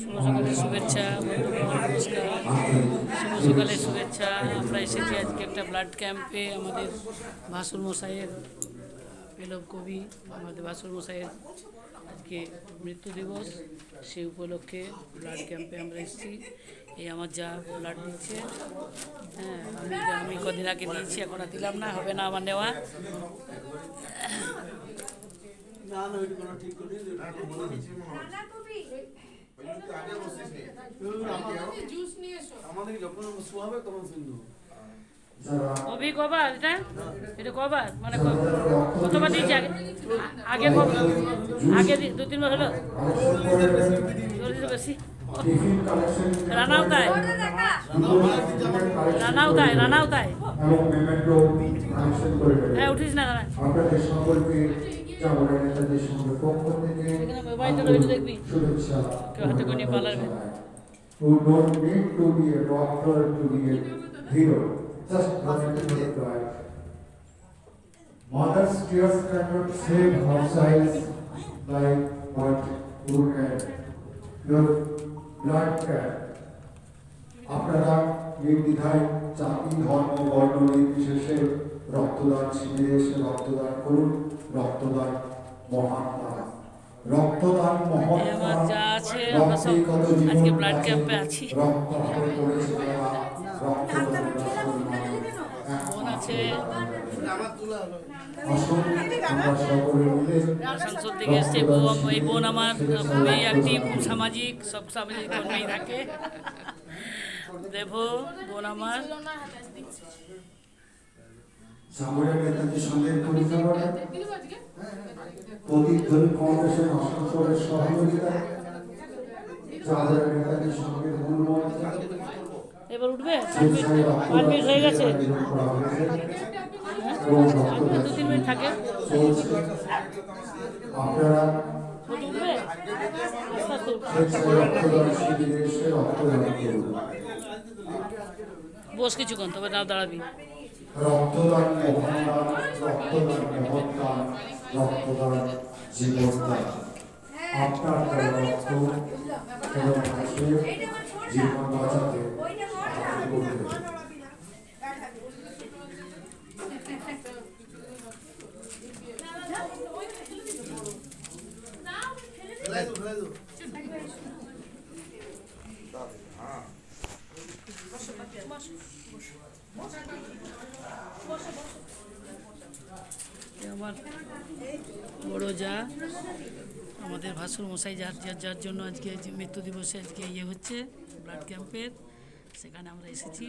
শুভ সকালের শুভেচ্ছা নমস্কার। শুভ সকালের শুভেচ্ছা। আমরা এসেছি আজকে একটা ব্লাড ক্যাম্পে আমাদের ভাসুর মশাইয়ের পেলব কবি আমাদের ভাসুর মশাইয়ের আজকে মৃত্যু দিবস। সেই উপলক্ষে ব্লাড ক্যাম্পে আমরা এসেছি। এই আমার যা ব্লাড দিচ্ছে হ্যাঁ আমি আমি কদিন আগে দিয়েছি এখন আর দিলাম না হবে না আমার নেওয়া। আমাদের যখন শোয়াবে কবি কবার? এটা? এটা কবার? মানে কতবার দিয়েছি? আগে আগে আগে দি- দু তিনবার হলো? বেশি। রানাও তাই। রানাও তাই রানাও তাই। এবং মেমেন্টো কানেকশন করে দেবে হ্যাঁ উঠিস না দাঁড়া রইল দেখবি। শুভেচ্ছা। কেউ হাতে করে নিয়ে পালাবে। Who don't need to be a doctor to be a hero just wanted to make life mother's tears cannot save households like what you can your blood can আপনারা নির্দ্বিধায় জাতি ধর্ম বর্ণ নির্বিশেষে রক্তদান শিবিরে এসে রক্তদান করুন রক্তদান দান রক্তদান এই আমার আছে, সব আজকে camp এ আছি। বোন আছে আসুন আমরা সকলে মিলে আসানসোল থেকে এসছে এই বোন আমার খুবই অ্যাক্টিভ সামাজিক সব সামাজিক কর্মেই থাকে দেবো বোন আমার সাগরের নেতাদের সঙ্গে পরিচালনা প্রতিধ্বনি ফাউন্ডেশন আসানসোলের সহযোগিতা সাগরের নেতাদের সঙ্গে মূল মন্ত্র এবার উঠবে? হয়ে গেছে। হ্যাঁ? দু তিন মিনিট থাকে আপনারা উঠবে? বস কিছুক্ষণ তবে না দাঁড়াবি। রক্তদান রক্তদান রক্তদান জীবনদান আপনার রক্ত এবং মানুষের জীবন বাঁচাতে করবে এ আমার বড় যা, আমাদের ভাসুর মশাই যার যার যার জন্য আজকে মৃত্যু দিবসে আজকে ইয়ে হচ্ছে ব্লাড ক্যাম্পের সেখানে আমরা এসেছি।